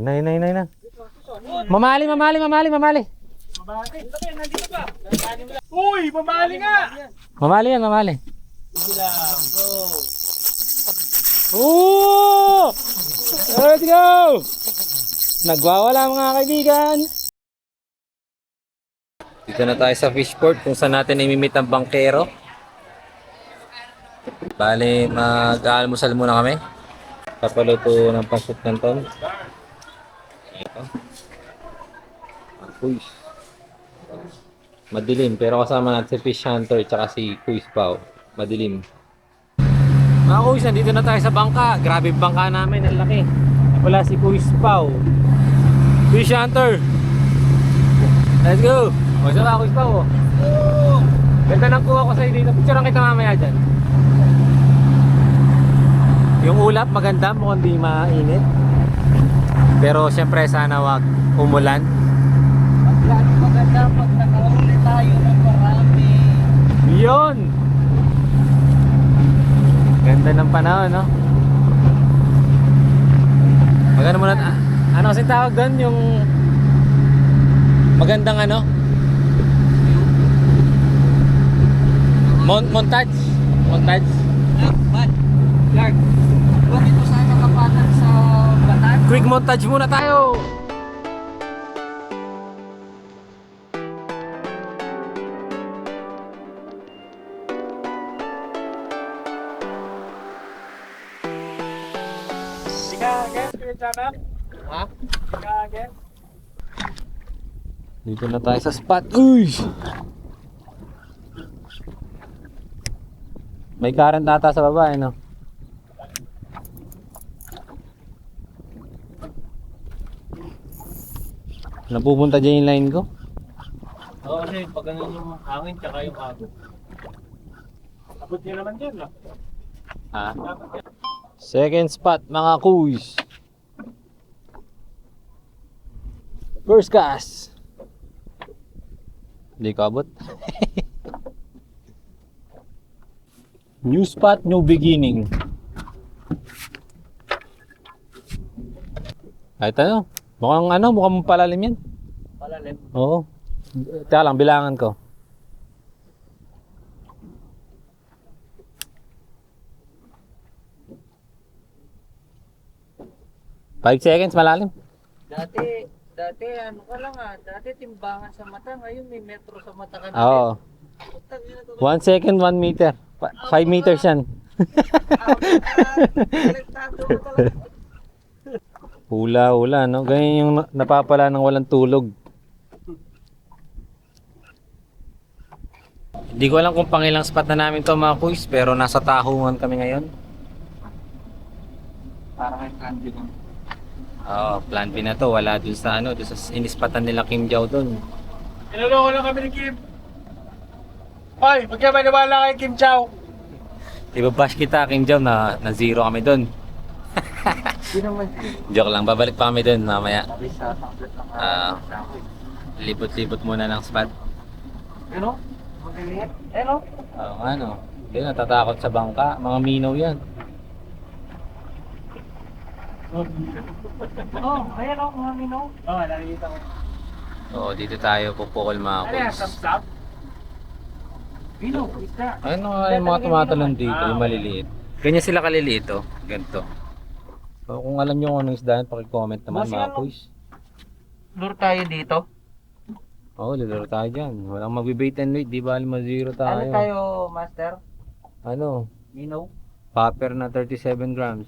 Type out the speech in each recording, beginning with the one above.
Nay, nay, nay na. Mamali, mamali, mamali, mamali. Uy, mamali nga! Mamali yan, mamali. Oo! Let's go! Nagwawala mga kaibigan. Dito na tayo sa fishport kung saan natin imimit ang bangkero. Bale, mag-aalmusal muna kami. Papaluto ng pansut ng ton. Ito. Ang kuis. Madilim, pero kasama natin si Fish Hunter tsaka si Kuis Pao. Madilim. Mga Kuis, nandito na tayo sa bangka. Grabe bangka namin, ang laki. Wala si Kuis Pao. Fish Hunter! Let's go! O, siya ka, Kuis Pao. Ganda ng kuha ko sa'yo dito. Picture kita mamaya dyan. Yung ulap maganda, mukhang di mainit. Pero syempre sana wag umulan. Magkano maganda pag nakahuli tayo ng marami. Yun! Ganda ng panahon, no? Maganda muna, ano kasi tawag doon? Yung magandang ano? Mon montage? Montage? Lark, bad. Lark. Huwag ito sana kapatan sa batan. Quick montage muna tayo! Ha? Dito na tayo sa spot. Uy! May current ata sa baba, eh, no? Napupunta dyan yung line ko? Oo, kasi pag ganun yung hangin tsaka yung agos. Abot niya naman dyan, ah. Ha? Second spot, mga kuys. First cast. Hindi ko abot. new spot, new beginning. Kahit ano, mukhang ano, mukhang palalim yan. Palalim. Oo. Teka lang, bilangan ko. Five seconds, malalim. Dati, dati ano ka lang ah, dati timbangan sa mata, ngayon may metro sa mata ka na. Oo. One second, one meter. Five meters yan. Ko talaga. Hula, hula, no? Ganyan yung na- napapala ng walang tulog. Hindi ko alam kung pangilang spot na namin to mga kuys, pero nasa Tahungan kami ngayon. Para kay Candy lang. Oo, plan B na to. Wala dun sa ano, dun sa inispatan nila Kim Jao dun. Inuloko lang kami ni Kim. Hoy, huwag ka maniwala kay Kim Chow. Ibabash kita, Kim Jao, na, na zero kami dun. Joke lang, babalik pa kami dun mamaya. Ah. Libot-libot muna ng spot. Ano? Magaliit? Ano? Oo nga no. Hindi natatakot sa bangka. Mga minaw yan. Oh, ayan oh, mga minaw. Oo, oh, nakikita ko. Oo, dito tayo pupukol mga Ano yan, up? Minaw. Ayun nga yung mga tumatalon dito, yung maliliit. Ganyan sila kaliliit oh. Ganito. So kung alam nyo kung anong isda yan, pakicomment naman Boss, mga kuys. Lure tayo dito. Oo, lilaro tayo dyan. Walang magbibait and wait, di ba? Ma-zero tayo. Ano tayo, master? Ano? Minaw? Popper na 37 grams.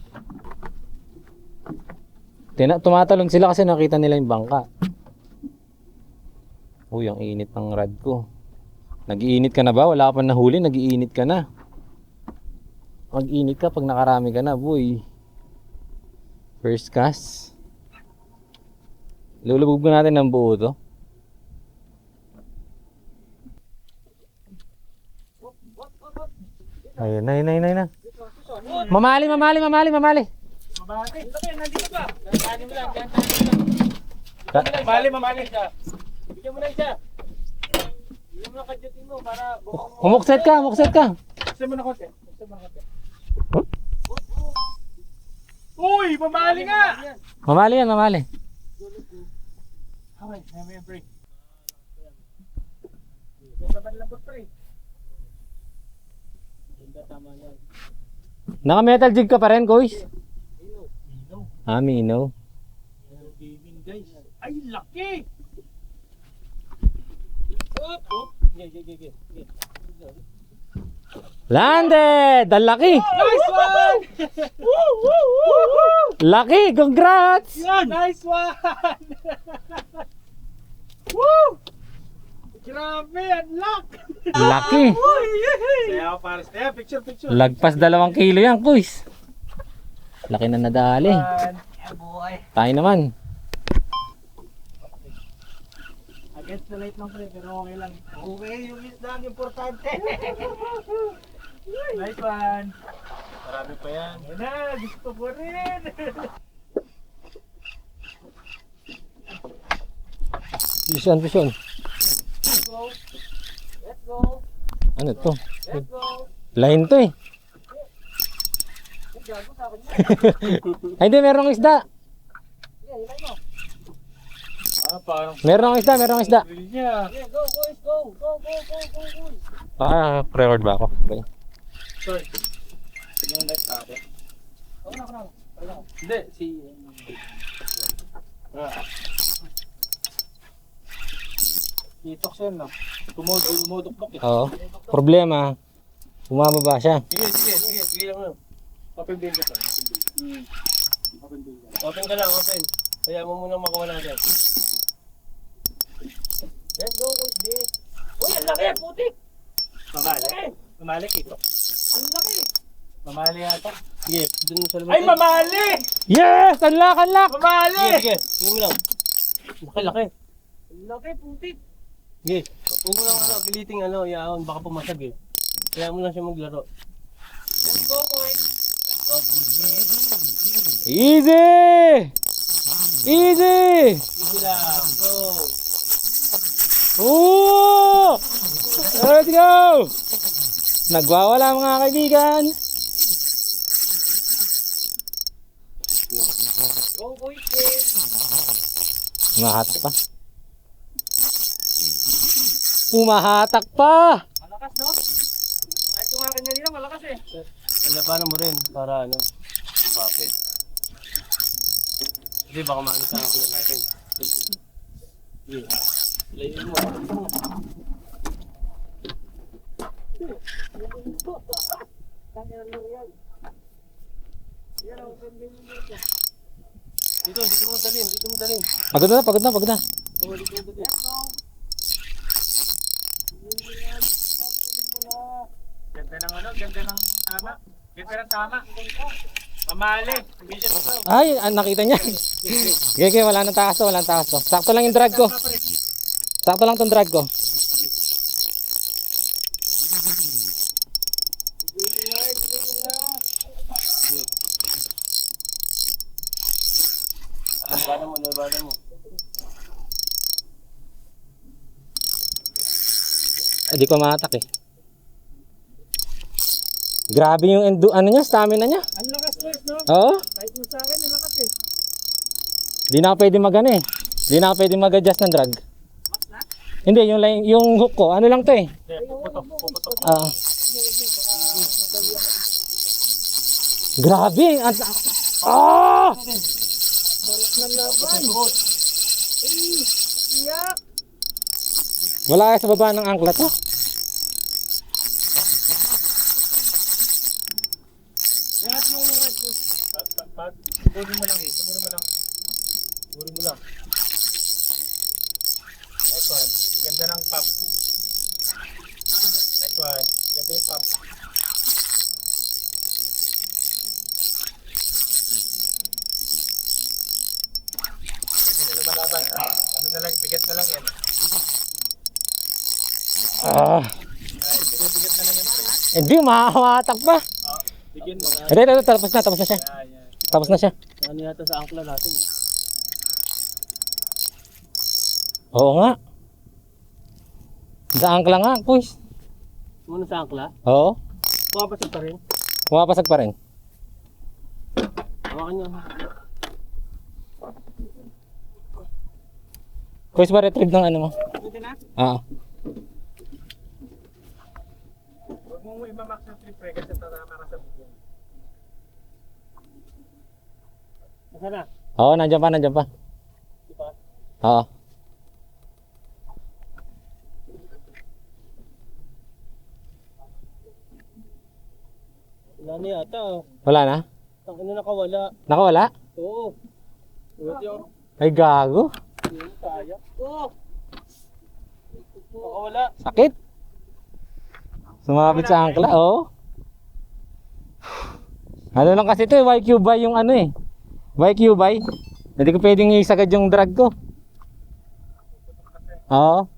Tina tumatalon sila kasi nakita nila yung bangka. Uy, ang init ng rad ko. Nag-iinit ka na ba? Wala ka pa nahuli, nag-iinit ka na. Mag-init ka pag nakarami ka na, boy. First cast. Lulubog natin ng buo to. Ayun, na, na, na. Mamali, mamali, mamali, mamali. Mamali. Nandito ba? Dali mo lang. Mamali, mamali. Bigyan mo na siya. Bigyan mo na kadyatin mo para. Umukset ka, umukset ka. Gusto mo na konti. Gusto mo na konti. Uy, mamali nga! Mamali yan, mamali. Okay, may may break. Sa ban lang tama yan. Naka metal jig ka pa rin. Ino. Ah, Mino. Guys. Ay, laki! Up, up. Yeah, yeah, yeah, yeah. Landed! Ang laki! Nice one! woo! Laki! Congrats! Yan! Nice one! Woo! Grabe, unlock! Laki! Uy, Saya ako pares. Kaya, picture, picture. Lagpas dalawang kilo yan, Kuis. Laki na nadali. Tayo naman. Against the light lang pre, pero okay lang. Okay, yung isda ang importante. nice one. Marami pa yan. Yan na, gusto ko rin. Vision, vision. Let's go. Let's go. Ano to? Let's go. Line to eh. Ay, hindi, merong isda. Yeah, ilay mo. Ah, parang Merong isda, merong isda. Real niya. Yeah, go, boys, go. Go, go, go, go, boys. Ah, pre-record ba ako? Okay. Sorry. Yung next topic. Na, ako na. Hindi, si... Ah. Itok siya, no? Tumod, tumudok-dok eh. Oo. Problema, bumababa siya. Sige, sige, sige. Sige lang. Open din ka to. Open din ka. Open ka lang, open. Kaya mo munang makuha natin. Let's go, Coach D. Uy, ang laki, putik! Mamali. Mamali, ito. Ang laki. Mamali yata. Sige, dun mo sa lumot. Ay, mamali! Yes! Unlock, unlock! Mamali! Sige, sige. Sige mo lang. Laki, laki. Ang laki, putik. Sige. Huwag mo lang ano, piliting ano, yaon, baka pumasag eh. Kaya mo lang siya maglaro. Let's go, Coach. Easy! Easy! Sige lang. Oo! Let's go! Nagwawala mga kaibigan. Go, Dave. Umahatak pa. Umahatak pa! Malakas, no? Kahit tumakan niya nila, malakas eh. Labanan mo rin para ano, bakit? Hindi, baka maano sa akin natin. Sige. Layin mo. Dito, dito mo dalhin, dito mo dalhin. Pagod na, pagod na, pagod na. Dito mo, dito mo dalhin. Ganda ng ano, ganda ng tama. Ganda ng tama. Mamali. Ay, ah, nakita niya. Okay, okay, wala nang takas to, wala nang takas to. Sakto lang yung drag ko. Sakto lang tong drag ko. Labanan mo, labanan mo. Ay, di ko mahatak eh. Grabe yung endo, ano niya, stamina niya. Ang lakas boys, no? Oo, Kahit mo sa akin, ang lakas eh. di na ako pwede mag ano eh. Di na ako pwede mag-adjust ng drag. Hindi, yung, line, yung hook ko, ano lang to eh. Hindi, puputok, puputok. Ah. Grabe! At, ah! Wala kaya sa baba ng angkla to? Pag, suburin mo lang eh, mo lang. Suburin mo lang. Nice one. Ganda ng pop. Nice one. Ganda yung pop. Ganda na lumalaban. Ano na lang, bigat na lang yan. Ah. Ay, bigat, bigat na lang yan. pre. Hindi, mahahatak pa. Bigyan mo nga. Ito, ito, tapos na, tapos na siya. Tapos na siya. Ano yata sa angkla natin? Oo nga. Sa angkla nga, boys. Muna sa angkla? Oo. Pumapasok pa rin. Pumapasag pa rin. Hawakan nyo. Kuis ba retrieve ng ano mo? Pwede na? Oo. Huwag mo mo imamax ng trip pre kasi tatama ka sa bugyan. Nasa na? Oo, nandiyan pa, nandiyan pa. Di ba? Oo. Wala na yata. oh. Wala na? Ang ano nakawala. Nakawala? Oo. Ulit yung Ay, gago. yung kaya. Oo. Nakawala. Sakit. Sumapit sa angkla, oo. Ano lang kasi ito eh, YQ by yung ano eh. YQ by. Hindi ko pwedeng isagad yung drag ko. Oo.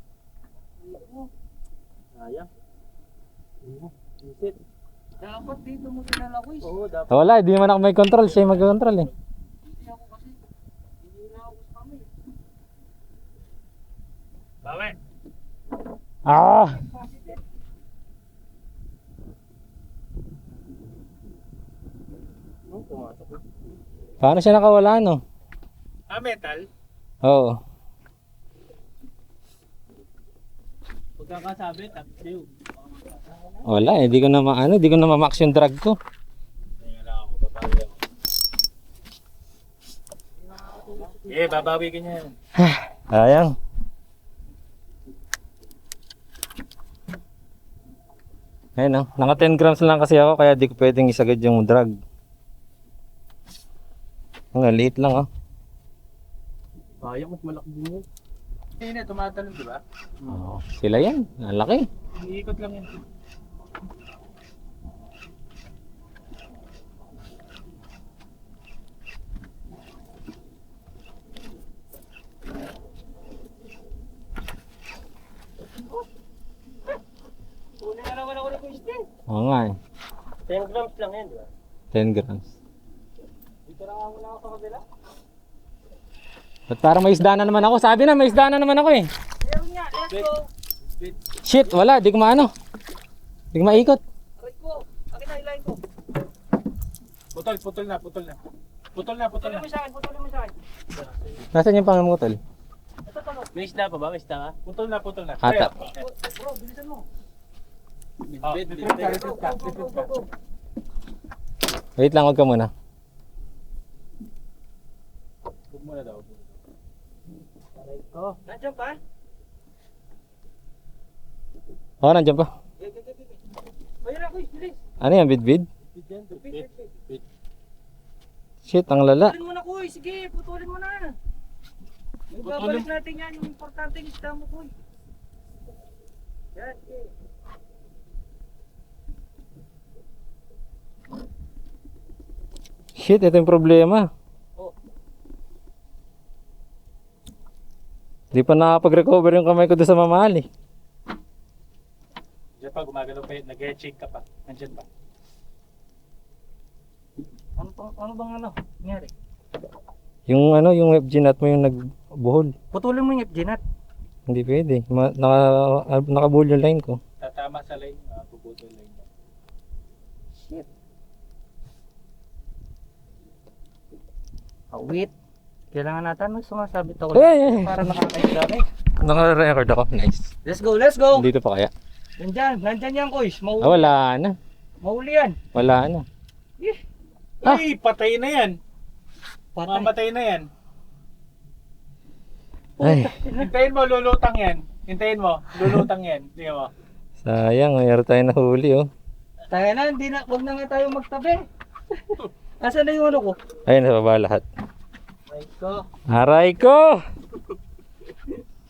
Dapat dito mo tinala ko Oo, dapat. Wala, hindi naman ako may control. Siya yung mag-control eh. Bawi. Ah! Paano siya nakawala no? Ah, metal? Oo. Pagkakasabi, top view. Wala eh, di ko na maano, di ko na ma-max yung drag ko. Eh, babawi ka niya. Sayang. Ayun oh, naka 10 grams lang kasi ako kaya di ko pwedeng isagad yung drag. Ang liit lang oh. Sayang, mas malaki din yun. Hindi na, tumatalon, di ba? Oo, Sila yan, ang laki. Iikot lang yan. Oo nga eh, 10 grams lang yan, di ba? 10 grams. Dito lang ako muna ako sa kabila. Ba't parang may isda na naman ako? Sabi na, may isda na naman ako eh. Meron nga, let's go. Shit, wala, di ko maano. Di ko maikot. wait ko. Akin na, ilayin ko. Putol, putol na, putol na. Putol na, putol na. Putol mo sa akin, putol mo sa akin. Nasaan yung? Ito, ito. May isda pa ba? May isda ka? Putol na, putol na. Hata. Bro, bilisan mo. Oh. Wait lang, wag ka muna. Huwag mo na daw. Oh, nandiyan pa? Oo, nandiyan pa. Mayroon ako, bilis. Ano yan, bidbid? Bit, bit, bit. Shit, ang lala. Putulin mo na, Kuy. Sige, putulin mo na. Ibabalik natin yan. Yung importante yung isda mo, Kuy. Yan, sige. Shit, ito yung problema. Di pa nakapag-recover yung kamay ko doon sa mamahal eh. Diyan pa, gumagalaw pa yun. Nag-check ka pa. Nandiyan pa. Ano, pang- ano bang ano? Nangyari? Yung ano, yung FG nut mo yung nagbuhol. Putulin mo yung FG-nut. Hindi pwede. Ma naka, nakabuhol yung line ko. Tatama sa line, uh, puputol line. Shit. Awit. Kailangan natin mag sumasabit ako. Hey. Para nakakaisda eh. Naka-record ako. Nice. Let's go, let's go! Dito pa kaya? Nandyan, nandyan yan, Koys. Mahuli, Ah, wala na. mahuli yan. Wala na. Ah. Ay, patay na yan. Patay. Mamatay na yan. Ay, Hintayin mo, lulutang yan. Hintayin mo, lulutang yan. Hindi mo. sayang. Mayroon tayo nahuli oh. Tayo na, hindi na, huwag na nga tayo magtabi. Asan na yung ano ko? Ayun, sa baba lahat. Right ko. Aray ko!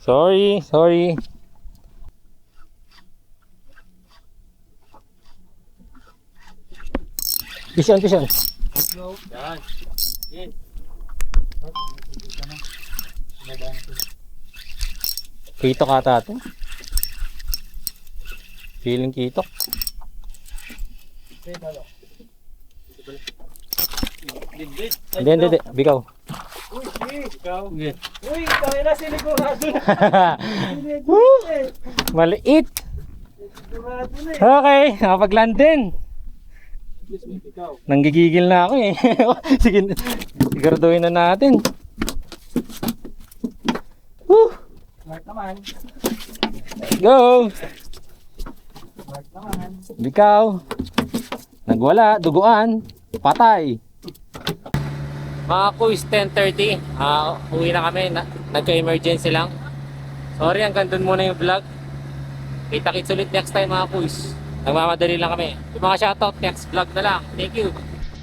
Sorry, sorry. Pisyon, pisyon. Go. Yan. Kitok ata ito. Feeling kitok. Hindi, hindi, hindi. Bikaw. Uy. Ikaw. Uy, tayo na sinigurado na. Maliit. Sinigurado na eh. Okay, nakapag-land din. Ikaw. Nanggigigil na ako eh. Sige, siguraduhin na natin. Woo! naman. Go! Mark naman. Bikaw. Nagwala, duguan, patay. Mga kuys, 10.30. Ah, uwi na kami. Na, nagka-emergency lang. Sorry, hanggang doon muna yung vlog. Kita-kits ulit next time mga kuys. Nagmamadali lang kami. Yung mga shoutout, next vlog na lang. Thank you.